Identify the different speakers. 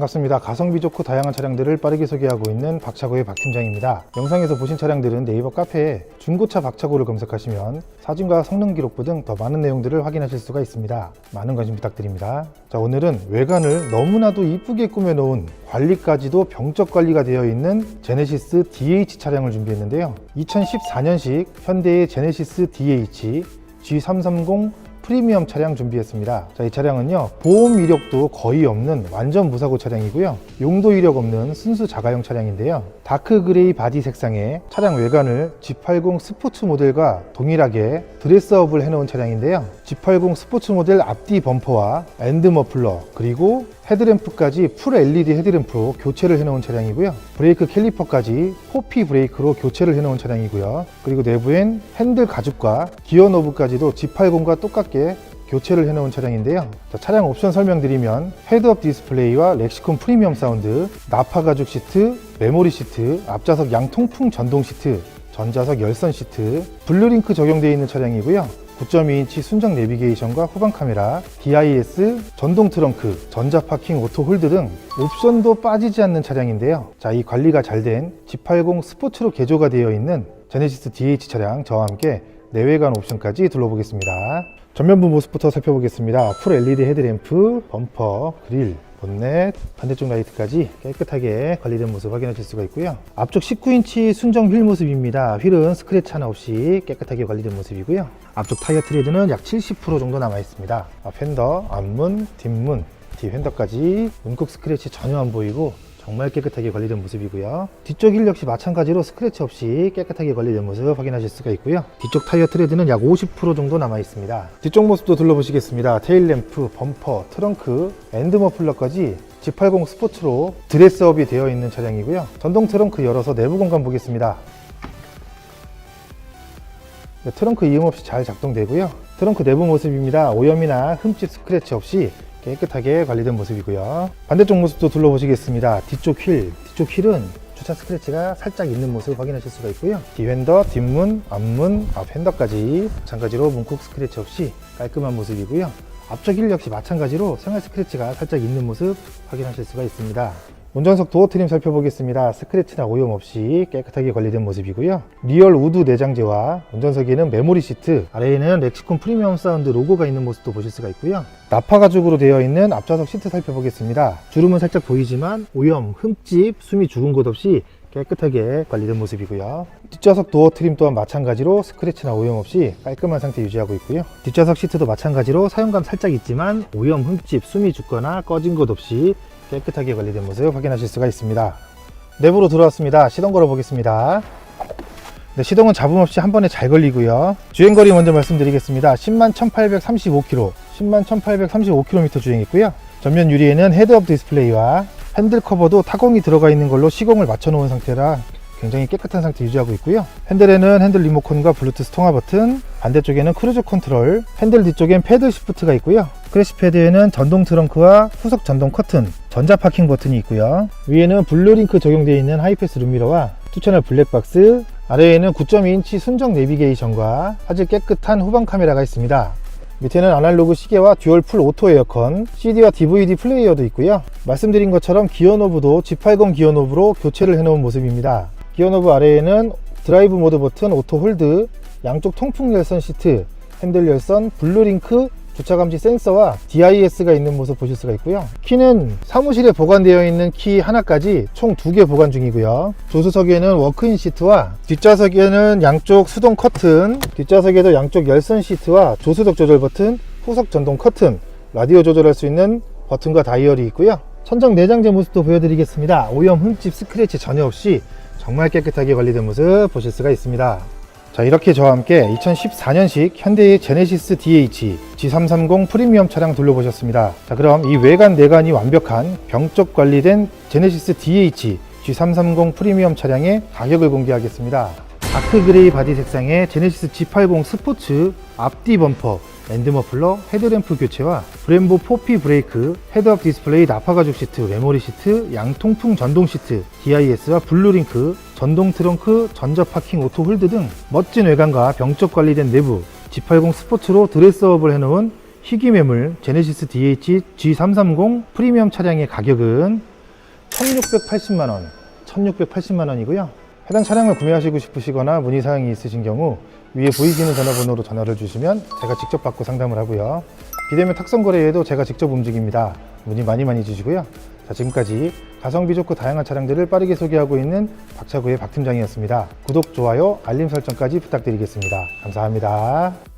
Speaker 1: 반갑습니다. 가성비 좋고 다양한 차량들을 빠르게 소개하고 있는 박차고의 박 팀장입니다. 영상에서 보신 차량들은 네이버 카페에 중고차 박차고를 검색하시면 사진과 성능 기록부 등 더 많은 내용들을 확인하실 수가 있습니다. 많은 관심 부탁드립니다. 자, 오늘은 외관을 너무나도 이쁘게 꾸며놓은 관리까지도 병적 관리가 되어 있는 제네시스 DH 차량을 준비했는데요. 2014년식 현대의 제네시스 DH G330 프리미엄 차량 준비했습니다. 자, 이 차량은요, 보험 이력도 거의 없는 완전 무사고 차량이고요. 용도 이력 없는 순수 자가용 차량인데요. 다크 그레이 바디 색상의 차량 외관을 G80 스포츠 모델과 동일하게 드레스업을 해놓은 차량인데요. G80 스포츠 모델 앞뒤 범퍼와 엔드 머플러, 그리고 헤드램프까지 풀 LED 헤드램프로 교체를 해놓은 차량이고요. 브레이크 캘리퍼까지 포피 브레이크로 교체를 해놓은 차량이고요. 그리고 내부엔 핸들 가죽과 기어 노브까지도 G80과 똑같게 교체를 해놓은 차량인데요. 자, 차량 옵션 설명드리면 헤드업 디스플레이와 렉시콘 프리미엄 사운드, 나파 가죽 시트, 메모리 시트, 앞좌석 양통풍 전동 시트, 전자석 열선 시트, 블루링크 적용되어 있는 차량이고요. 9.2인치 순정 내비게이션과 후방 카메라, DIS, 전동 트렁크, 전자 파킹 오토 홀드 등 옵션도 빠지지 않는 차량인데요. 자, 이 관리가 잘 된 G80 스포츠로 개조가 되어 있는 제네시스 DH 차량 저와 함께 내외관 옵션까지 둘러보겠습니다. 전면부 모습부터 살펴보겠습니다. 풀 LED 헤드램프, 범퍼, 그릴, 본넷, 반대쪽 라이트까지 깨끗하게 관리된 모습 확인하실 수가 있고요. 앞쪽 19인치 순정 휠 모습입니다. 휠은 스크래치 하나 없이 깨끗하게 관리된 모습이고요. 앞쪽 타이어 트레드는 약 70% 정도 남아 있습니다. 앞 휀더, 앞문, 뒷문, 뒤 휀더까지 문콕 스크래치 전혀 안 보이고 정말 깨끗하게 관리된 모습이고요. 뒤쪽 휠 역시 마찬가지로 스크래치 없이 깨끗하게 관리된 모습 확인하실 수가 있고요. 뒤쪽 타이어 트레드는 약 50% 정도 남아 있습니다. 뒤쪽 모습도 둘러보시겠습니다. 테일 램프, 범퍼, 트렁크, 엔드 머플러까지 G80 스포츠로 드레스업이 되어 있는 차량이고요. 전동 트렁크 열어서 내부 공간 보겠습니다. 네, 트렁크 이음 없이 잘 작동되고요. 트렁크 내부 모습입니다. 오염이나 흠집 스크래치 없이 깨끗하게 관리된 모습이고요. 반대쪽 모습도 둘러보시겠습니다. 뒤쪽 휠, 뒤쪽 휠은 주차 스크래치가 살짝 있는 모습 확인하실 수가 있고요. 뒤핸더, 뒷문, 앞문, 앞 핸더까지 마찬가지로 문콕 스크래치 없이 깔끔한 모습이고요. 앞쪽 휠 역시 마찬가지로 생활 스크래치가 살짝 있는 모습 확인하실 수가 있습니다. 운전석 도어 트림 살펴보겠습니다. 스크래치나 오염 없이 깨끗하게 관리된 모습이고요. 리얼 우드 내장재와 운전석에는 메모리 시트, 아래에는 렉시콘 프리미엄 사운드 로고가 있는 모습도 보실 수가 있고요. 나파 가죽으로 되어 있는 앞좌석 시트 살펴보겠습니다. 주름은 살짝 보이지만 오염, 흠집, 숨이 죽은 곳 없이 깨끗하게 관리된 모습이고요. 뒷좌석 도어 트림 또한 마찬가지로 스크래치나 오염 없이 깔끔한 상태 유지하고 있고요. 뒷좌석 시트도 마찬가지로 사용감 살짝 있지만 오염, 흠집, 숨이 죽거나 꺼진 곳 없이 깨끗하게 관리된 모습 확인하실 수가 있습니다. 내부로 들어왔습니다. 시동 걸어 보겠습니다. 네, 시동은 잡음 없이 한 번에 잘 걸리고요. 주행거리 먼저 말씀드리겠습니다. 10만 1835km, 10만 1835km 주행했고요. 전면 유리에는 헤드업 디스플레이와 핸들 커버도 타공이 들어가 있는 걸로 시공을 맞춰 놓은 상태라 굉장히 깨끗한 상태 유지하고 있고요. 핸들에는 핸들 리모컨과 블루투스 통화 버튼, 반대쪽에는 크루즈 컨트롤, 핸들 뒤쪽엔 패드 시프트가 있고요. 크래시 패드에는 전동 트렁크와 후석 전동 커튼, 전자 파킹 버튼이 있고요. 위에는 블루링크 적용되어 있는 하이패스 룸미러와 투채널 블랙박스, 아래에는 9.2인치 순정 내비게이션과 화질 깨끗한 후방 카메라가 있습니다. 밑에는 아날로그 시계와 듀얼 풀 오토 에어컨, CD와 DVD 플레이어도 있고요. 말씀드린 것처럼 기어 노브도 G80 기어 노브로 교체를 해놓은 모습입니다. 기어 노브 아래에는 드라이브 모드 버튼, 오토 홀드, 양쪽 통풍 열선 시트, 핸들 열선, 블루링크, 주차 감지 센서와 DIS가 있는 모습 보실 수가 있고요. 키는 사무실에 보관되어 있는 키 하나까지 총 두 개 보관 중이고요. 조수석에는 워크인 시트와 뒷좌석에는 양쪽 수동 커튼, 뒷좌석에도 양쪽 열선 시트와 조수석 조절 버튼, 후석 전동 커튼, 라디오 조절할 수 있는 버튼과 다이얼이 있고요. 천정 내장재 모습도 보여드리겠습니다. 오염, 흠집, 스크래치 전혀 없이 정말 깨끗하게 관리된 모습 보실 수가 있습니다. 자 이렇게 저와 함께 2014년식 현대의 제네시스 DH G330 프리미엄 차량 둘러보셨습니다. 자 그럼 이 외관 내관이 완벽한 병적 관리된 제네시스 DH G330 프리미엄 차량의 가격을 공개하겠습니다. 다크 그레이 바디 색상의 제네시스 G80 스포츠 앞뒤 범퍼 엔드 머플러, 헤드램프 교체와 브em보 4P 브레이크, 헤드업 디스플레이 나파 가죽 시트, 메모리 시트, 양통풍 전동 시트, DIS와 블루링크, 전동 트렁크, 전자 파킹 오토 홀드 등 멋진 외관과 병적 관리된 내부, G80 스포츠로 드레스업을 해놓은 희귀 매물 제네시스 DH G330 프리미엄 차량의 가격은 1680만 원, 1680만 원이고요. 해당 차량을 구매하시고 싶으시거나 문의 사항이 있으신 경우 위에 보이시는 전화번호로 전화를 주시면 제가 직접 받고 상담을 하고요. 비대면 탁송 거래에도 제가 직접 움직입니다. 문의 많이 많이 주시고요. 자, 지금까지 가성비 좋고 다양한 차량들을 빠르게 소개하고 있는 박차구의 박 팀장이었습니다. 구독, 좋아요, 알림 설정까지 부탁드리겠습니다. 감사합니다.